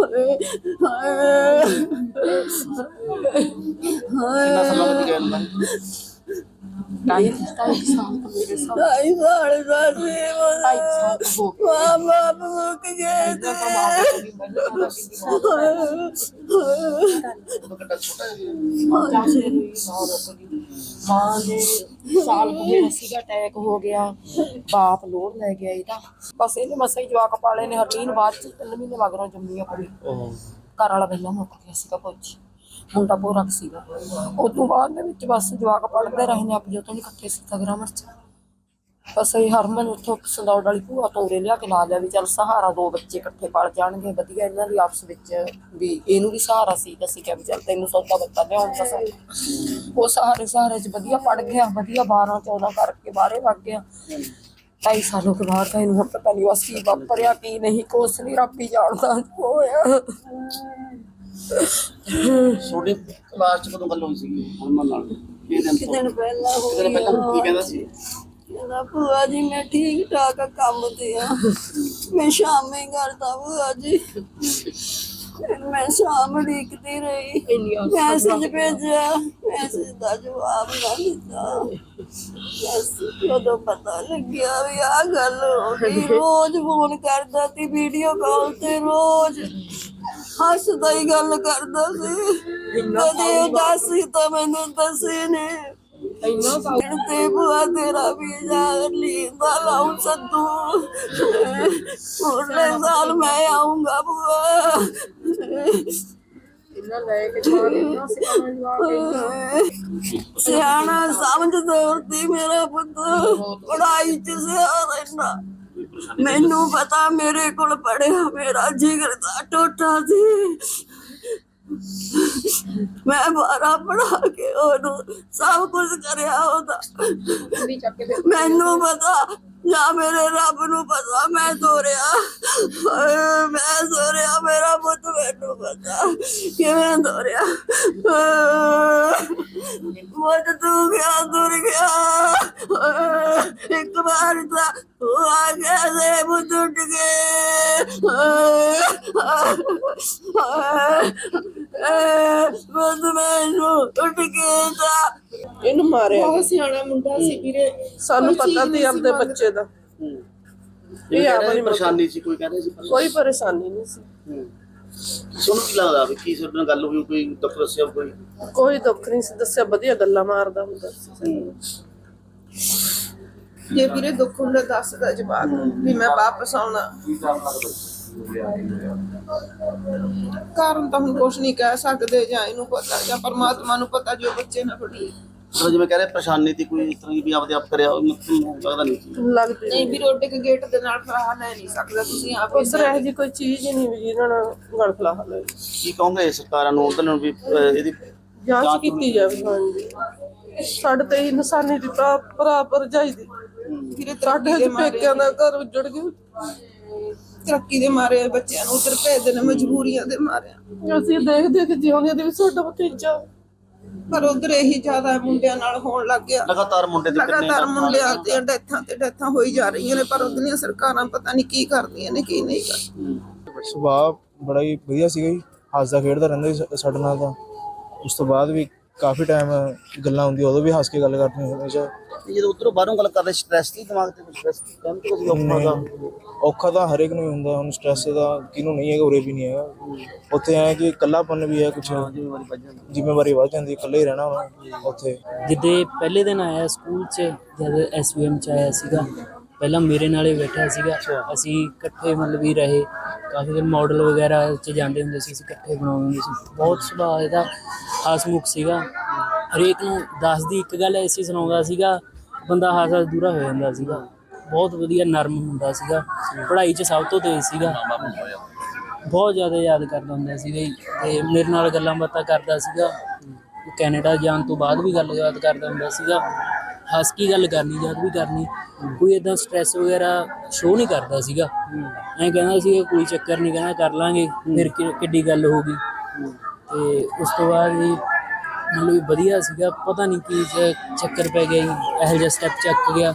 ਹਾਏ ਹਾਏ ਹਾਏ ਕਿੰਨਾ ਸਮਾਂ ਲੱਗ ਗਿਆ ਇਹਨਾਂ ਦਾ ਢਾਈ ਢਾਈ ਸਾਲ ਤੋਂ ਮੇਰੇ ਸਾਹ ਢਾਈ ਸਾਲ ਦਾ ਸੀ ਢਾਈ ਸਾਲ ਤੋਂ ਹੋ ਗਏ ਮਾਂ ਬਾਪ ਮੁੱਕ ਗਏ ਤਾਂ ਮਾਂ ਵੀ ਮਾਂ ਦੇ ਸਾਲ ਕੁ ਸੀਗਾ ਅਟੈਕ ਹੋ ਗਿਆ ਬਾਪ ਲੋੜ ਲੈ ਗਿਆ ਇਹਦਾ ਬਸ ਇਹਨੇ ਮਸਾਂ ਹੀ ਜਵਾਕ ਪਾਲੇ ਨੇ ਹਰਲੀਨ ਬਾਅਦ ਚ ਤਿੰਨ ਮਹੀਨੇ ਮਗਰੋਂ ਜੰਮੀ ਆ ਕੁੜੀ ਘਰ ਵਾਲਾ ਪਹਿਲਾਂ ਮੁੱਕ ਗਿਆ ਸੀਗਾ ਫੌਜੀ ਮੁੰਡਾ ਪੂਰਾ ਸੀਗਾ ਉਸ ਤੋਂ ਬਾਅਦ ਦੇ ਵਿੱਚ ਬਸ ਜਵਾਕ ਪੜਦੇ ਰਹੇ ਨੇ ਆਪ ਜੋ ਤੋਂ ਇਕੱਠੇ ਸਿੱਖਾ ਗ੍ਰਾਮਰ ਚ। ਬਸ ਇਹ ਹਰਮਨ ਉੱਥੋਂ ਸੰਦੌੜ ਵਾਲੀ ਭੂਆ ਤੋਂ ਲਿਆ ਕੇ ਲਾ ਲਿਆ ਵੀ ਚੱਲ ਸਹਾਰਾ ਦੋ ਬੱਚੇ ਇਕੱਠੇ ਪੜ ਜਾਣਗੇ, ਵਧੀਆ ਇਹਨਾਂ ਦੀ ਆਪਸ ਵਿੱਚ ਵੀ ਇਹਨੂੰ ਵੀ ਸਹਾਰਾ ਸੀ ਤਾਂ ਅਸੀਂ ਕਿਹਾ ਵੀ ਚੱਲ ਤੈਨੂੰ ਸੌਦਾ ਬੱਤਾ ਲਿਆਉਣ ਦਾ ਸੌਦਾ ਉਹ ਸਹਾਰੇ ਸਹਾਰੇ ਚ ਵਧੀਆ ਪੜ ਗਿਆ, ਵਧੀਆ 12 14 ਕਰਕੇ ਬਾਹਰੇ ਵਗ ਗਿਆ। ਢਾਈ ਸਾਲੋਂ ਕੇ ਬਾਅਦ ਤਾਂ ਇਹਨੂੰ ਹੁਣ ਪਤਾ ਨਹੀਂ ਬਸ ਵਾਪਰਿਆ, ਕੀ ਨਹੀਂ, ਕੁਛ ਨਹੀਂ ਰੱਬ ਹੀ ਜਾਣਦਾ ਹੋਇਆ। ਛੋਟੇ ਕਲਾਸ ਚ ਕਦੋਂ ਗੱਲ ਹੋਈ ਸੀ ਹਰਮਨ ਨਾਲ। ਇਹ ਦਿਨ ਤੋਂ ਦਿਨ ਪਹਿਲਾਂ ਹੋ ਕਿਤੇ ਪਹਿਲਾਂ ਕੀ ਕਹਿੰਦਾ ਸੀ? ਕਹਿੰਦਾ ਭੂਆ ਜੀ ਮੈਂ ਠੀਕ ਠਾਕ ਕੰਮ ਤੇ ਆ। ਮੈਂ ਸ਼ਾਮੇ ਕਰਦਾ ਭੂਆ ਜੀ। ਫਿਰ ਮੈਂ ਸ਼ਾਮ ਢੀਕਦੀ ਰਹੀ। ਮੈਸੇਜ ਭੇਜਿਆ। ਮੈਸੇਜ ਦਾ ਜਵਾਬ ਨਾ ਦਿੱਤਾ। ਬਸ ਉਦੋਂ ਪਤਾ ਲੱਗਿਆ ਵੀ ਆ ਗੱਲ ਹੋ ਗਈ। ਰੋਜ਼ ਫੋਨ ਕਰਦਾ ਸੀ ਵੀਡੀਓ ਕਾਲ ਤੇ ਰੋਜ਼। ਹੱਸਦਾ ਹੀ ਗੱਲ ਕਰਦਾ ਸੀ। ਕਦੇ ਦੱਸੀ ਤਾਂ ਮੈਨੂੰ ਦੱਸੇ ਨੇ। ਇੰਨਾ ਤੇ ਬੁਆ ਤੇਰਾ ਵੀ ਜਾ ਲੀਂਦਾ ਲਾਉਂ ਸੱਦੂ। ਉਹਨੇ ਸਾਲ ਮੈਂ ਆਉਂਗਾ ਬੁਆ ਸਿਆਣਾ ਜਵਾਕ ਸਿਆਣਾ ਸਮਝਦਾਰ ਸੀ ਮੇਰਾ ਪੁੱਤ। ਪੜਾਈ ਚ ਸਿਆਣਾ ਮੈਨੂੰ ਪਤਾ ਮੇਰੇ ਕੋਲ ਪੜਿਆ ਮੇਰਾ ਜਿਗਰ ਦਾ ਟੋਟਾ ਸੀ। ਮੈਂ ਬਾਰਾ ਪੜਾ ਕੇ ਉਹਨੂੰ ਸਭ ਕੁਝ ਕਰਿਆ ਉਹਦਾ। ਮੈਨੂੰ ਪਤਾ ਜਾਂ ਮੇਰੇ ਰੱਬ ਨੂੰ ਪਤਾ ਮੈਂ ਹਾਏ, ਮੈਂ ਤੋਰਿਆ ਮੇਰਾ ਪੁੱਤ ਮੈਨੂੰ ਪਤਾ। ਕਿਵੇਂ ਤੋਰਿਆ ਮੁੱਤ ਤੂੰ ਗਿਆ ਤੁਰ ਗਿਆ? ਵਾਰ ਤਾਂ ਉਹ ਆ ਗਿਆ ਦੇ ਉੱਡ ਗਏ ਮੁੱਤ ਮੈਨੂੰ ਉੱਡ ਗਿਆ ਤਾਂ। ਇਹਨੂੰ ਮਾਰਿਆ। ਬਹੁਤ ਸਿਆਣਾ ਮੁੰਡਾ ਸੀ ਵੀਰੇ। ਸਾਨੂੰ ਕੋਈ ਪਤਾ ਨਹੀਂ ਆਪਦੇ। ਬੱਚੇ ਦਾ। ਇਹ ਆਪਣੀ ਪਰੇਸ਼ਾਨੀ ਸੀ ਕੋਈ ਕਹਿੰਦੇ ਸੀ ਕੋਈ ਪਰੇਸ਼ਾਨੀ ਨਹੀਂ ਸੀ। ਤੁਹਾਨੂੰ ਕੀ ਲੱਗਦਾ ਵੀ ਕੀ ਸਾਡੇ ਨਾਲ ਗੱਲ ਹੋਈ ਕੋਈ ਡਾਕਟਰ ਦੱਸਿਆ ਕੋਈ? ਕੋਈ ਦੁੱਖ ਨਹੀਂ ਸੀ ਦੱਸਿਆ ਵਧੀਆ ਗੱਲਾਂ ਮਾਰਦਾ ਹੁੰਦਾ ਸੀ। ਜੇ ਵੀਰੇ ਦੁੱਖ ਹੁੰਦਾ ਦੱਸਦਾ ਜਵਾਬ ਵੀ ਮੈਂ ਵਾਪਸ ਆਉਣਾ। ਕਾਰਨ ਤਾਂ ਹੁਣ ਕੁਛ ਨਹੀਂ ਕਹਿ ਸਕਦੇ ਜਾਂ ਇਹਨੂੰ ਪਤਾ ਜਾਂ ਪਰਮਾਤਮਾ ਨੂੰ ਪਤਾ ਜੋ ਬੱਚੇ ਨਾਲ ਫੜੀ ਮਤਲਬ ਜਿਵੇਂ ਕਹਿ ਰਹੇ ਪਰੇਸ਼ਾਨੀ ਦੀ ਕੋਈ ਇਸ ਤਰ੍ਹਾਂ ਦੀ ਵੀ ਆਪਦੇ ਆਪ ਕਰਿਆ ਉਹ ਲੱਗਦਾ ਨਹੀਂ। ਲੱਗਦੀ ਨਹੀਂ ਵੀ ਰੋਡੇ ਕੇ ਗੇਟ ਦੇ ਨਾਲ ਫਲਾਹ ਲੈ ਨਹੀਂ ਸਕਦਾ ਤੁਸੀਂ ਆਪ। ਉਸ ਰਹਿ ਜੀ ਕੋਈ ਚੀਜ਼ ਹੀ ਨਹੀਂ ਵੀ ਜਿਹਨਾਂ ਨਾਲ ਗਲ ਫਲਾਹ ਲੈ। ਕੀ ਕਹੋਗੇ ਸਰਕਾਰਾਂ ਨੂੰ ਉਹਨਾਂ ਨੂੰ ਵੀ ਇਹਦੀ ਜਾਂਚ ਕੀਤੀ ਜਾਵੇ ਹਾਂਜੀ। ਸਾਡੇ ਤੇ ਹੀ ਨਿਸ਼ਾਨੀ ਦੀ ਭਰਾ ਭਰਾ ਦੀ। ਵੀਰੇ ਸਾਡੇ ਦੇ ਪੇਕਿਆਂ ਦਾ ਘਰ ਉੱਜੜ ਗਿਆ। ਤਰੱਕੀ ਦੇ ਮਾਰੇ ਬੱਚਿਆਂ ਨੂੰ ਉਧਰ ਭੇਜਦੇ ਨੇ ਮਜਬੂਰੀਆਂ ਦੇ ਮਾਰਿਆ। ਅਸੀਂ ਦੇਖ ਦੇਖ ਜਿਉਂਦੇ ਦੇ ਵੀ ਸਾਡਾ ਭਤੀਜਾ। ਪਰ ਉਧਰ ਇਹੀ ਜ਼ਿਆਦਾ ਮੁੰਡਿਆਂ ਨਾਲ ਹੋਣ ਲੱਗ ਗਿਆ। ਲਗਾਤਾਰ ਮੁੰਡੇ ਦੇ ਕਿੰਨੇ ਲਗਾਤਾਰ ਮੁੰਡਿਆਂ ਤੇ ਡੈਥਾਂ ਤੇ ਡੈਥਾਂ ਹੋਈ ਜਾ ਰਹੀਆਂ ਨੇ ਪਰ ਉਹਦੀਆਂ ਸਰਕਾਰਾਂ ਪਤਾ ਨਹੀਂ ਕੀ ਕਰਦੀਆਂ ਨੇ ਕੀ ਨਹੀਂ ਕਰਦੀਆਂ। ਸੁਭਾਅ ਬੜਾ ਹੀ ਵਧੀਆ ਸੀਗਾ ਜੀ। ਹੱਸਦਾ ਖੇਡਦਾ ਰਹਿੰਦਾ ਸੀ ਸਾ- ਸਾਡੇ ਨਾਲ ਤਾਂ। ਉਸ ਤੋਂ ਬਾਅਦ ਵੀ ਕਾਫੀ ਟਾਈਮ ਗੱਲਾਂ ਹੁੰਦੀਆਂ ਉਦੋਂ ਵੀ ਹੱਸ ਕੇ ਗੱਲ ਕਰਨੀ ਹਮੇਸ਼ਾ ਜਦੋਂ ਉਧਰੋਂ ਬਾਹਰੋਂ ਗੱਲ ਕਰਦੇ ਸਟ੍ਰੈਸ ਦੀ ਦਿਮਾਗ ਤੇ ਸਟ੍ਰੈਸ ਕੰਮ ਤੇ ਕੋਈ ਔਖਾ ਦਾ ਔਖਾ ਤਾਂ ਹਰੇਕ ਨੂੰ ਹੀ ਹੁੰਦਾ ਹੁਣ ਸਟ੍ਰੈਸ ਦਾ ਕਿਹਨੂੰ ਨਹੀਂ ਹੈਗਾ ਉਰੇ ਵੀ ਨਹੀਂ ਹੈਗਾ। ਉੱਥੇ ਐ ਕਿ ਇਕੱਲਾਪਨ ਵੀ ਹੈ ਕੁਛ ਜ਼ਿੰਮੇਵਾਰੀ ਵੱਜ ਜਾਂਦੀ ਜ਼ਿੰਮੇਵਾਰੀ ਵੱਧ ਜਾਂਦੀ ਇਕੱਲੇ ਹੀ ਰਹਿਣਾ ਹੁਣ ਉੱਥੇ। ਜਿੱਦੇ ਪਹਿਲੇ ਦਿਨ ਆਇਆ ਸਕੂਲ 'ਚ ਜਦ ਐਸਵੀਐਮ 'ਚ ਆਇਆ ਸੀਗਾ ਪਹਿਲਾਂ ਮੇਰੇ ਨਾਲੇ ਬੈਠਾ ਸੀਗਾ ਅਸੀਂ ਇਕੱਠੇ ਮਤਲਬ ਵੀ ਰਹੇ। ਕਾਫੀ ਦਿਨ ਮਾਡਲ ਵਗੈਰਾ 'ਚ ਜਾਂਦੇ ਹੁੰਦੇ ਸੀ, ਅਸੀਂ ਇਕੱਠੇ ਬਣਾਉਂਦੇ ਹੁੰਦੇ ਸੀ। ਬਹੁਤ ਸੁਭਾਅ ਇਹਦਾ ਹਸਮੁਖ ਸੀਗਾ। ਹਰੇਕ ਨੂੰ ਦੱਸ ਦੀ ਇੱਕ ਗੱਲ ਐਸੀ ਸੁਣਾਉਂਦਾ ਸੀਗਾ, ਬੰਦਾ ਹੱਸ ਹੱਸ ਦੂਰਾ ਹੋ ਜਾਂਦਾ ਸੀਗਾ। ਬਹੁਤ ਵਧੀਆ, ਨਰਮ ਹੁੰਦਾ ਸੀਗਾ। ਪੜ੍ਹਾਈ 'ਚ ਸਭ ਤੋਂ ਤੇਜ਼ ਸੀਗਾ। ਬਹੁਤ ਜ਼ਿਆਦਾ ਯਾਦ ਕਰਦਾ ਹੁੰਦਾ ਸੀਗਾ ਜੀ। ਤੇ ਮੇਰੇ ਨਾਲ ਗੱਲਾਂ ਬਾਤਾਂ ਕਰਦਾ ਸੀਗਾ। ਕੈਨੇਡਾ ਜਾਣ ਤੋਂ ਬਾਅਦ ਵੀ ਗੱਲ ਯਾਦ ਕਰਦਾ ਹੁੰਦਾ ਸੀਗਾ। ਹੱਸ ਕੇ ਗੱਲ ਕਰਨੀ ਜਦ ਵੀ ਕਰਨੀ, ਕੋਈ ਇਦਾਂ ਸਟ੍ਰੈਸ ਵਗੈਰਾ ਸ਼ੋਅ ਨਹੀਂ ਕਰਦਾ ਸੀਗਾ। ਐਂ ਕਹਿੰਦਾ ਸੀ ਕੋਈ ਚੱਕਰ ਨਹੀਂ, ਕਹਿੰਦਾ ਕਰ ਲਾਂਗੇ, ਫਿਰ ਕਿ- ਕਿੱਡੀ ਗੱਲ ਹੋ ਗਈ। ਤੇ ਉਸ ਤੋਂ ਬਾਅਦ ਵੀ ਮਤਲਬ ਵੀ ਵਧੀਆ ਸੀਗਾ, ਪਤਾ ਨਹੀਂ ਕੀ ਚ- ਚੱਕਰ ਪੈ ਗਿਆ ਜੀ, ਇਹੋ ਜਿਹਾ ਸਟੈਪ ਚੱਕ ਗਿਆ।